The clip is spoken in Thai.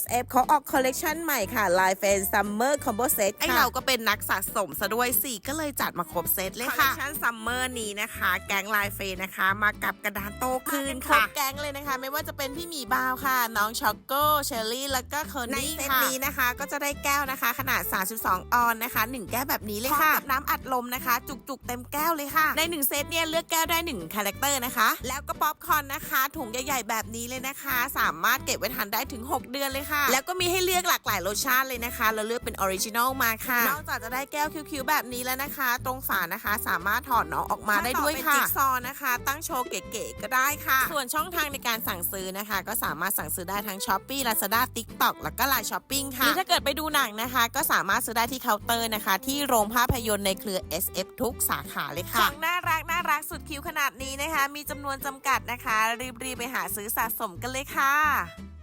SF เขาออกคอลเลกชันใหม่ค่ะ Live Fan Summer Combo Set ไอค่ะเราก็เป็นนักสะสมซะด้วยสิก็เลยจัดมาครบเซตเลยคอลเลค่ะกชันซัมเมอร์นี้นะคะ แก๊งไลฟ์เฟนนะคะ มากับกระดานโตคืคืนนครบค่ะ แก๊งเลยนะคะ ไม่ว่าจะเป็นพี่หมีบาวค่ะ น้องช็อกโก้เชอร์รี่ แล้วก็เคอร์ในนี่เซตค่ะนี้นะคะ ก็จะได้แก้วนะคะ ขนาด 32 ออนนะคะ 1 แก้วแบบนี้เลยค่ะกับน้ำอัดลมนะคะ จุกๆ เต็มแก้วเลยค่ะ ใน 1 เซตเนี่ยเลือกแก้วได้ 1 คาแรคเตอร์นะคะ แล้วก็ป๊อปคอร์นนะคะ ถุงใหญ่ๆแบบนี้เลยนะคะ สามารถเก็บไว้ทานได้ถึง 6 เดือนเลยค่ะ แล้วก็มีให้เลือกหลากหลายรสชาติเลยนะคะ เราเลือกเป็นออริจินอลมาค่ะ นอกจากจะได้แก้วคิ้วๆแบบนี้แล้วนะคะ ตรงฝานะคะ สามารถถอดน้องออกมาได้ด้วยค่ะถ้าต่อเป็นจิ๊จิ๊กกซซออว์ว์นะนะคะคะ ตั้งโชว์เก๋ๆก็ได้ค่ะ ส่วนช่องทางในการสั่งซื้อนะคะ ก็สามารถสั่งซื้อได้ทั้ง s h อ p e e Lazada TikTok แล้วก็ Line Shopping ค่ะหรือถ้าเกิดไปดูหนังนะคะ ก็สามารถซื้อได้ที่เคาน์เตอร์นะคะ ที่โรงภาพยนตร์ในเครือ SF ทุกสาขาเลยขค่ะองน่ารักน่ารักสุดคิ้วขนาดนี้นะคะ มีจำนวนจำกัดนะคะ รีบๆไปหาซื้อสะสมกันเลยค่ะ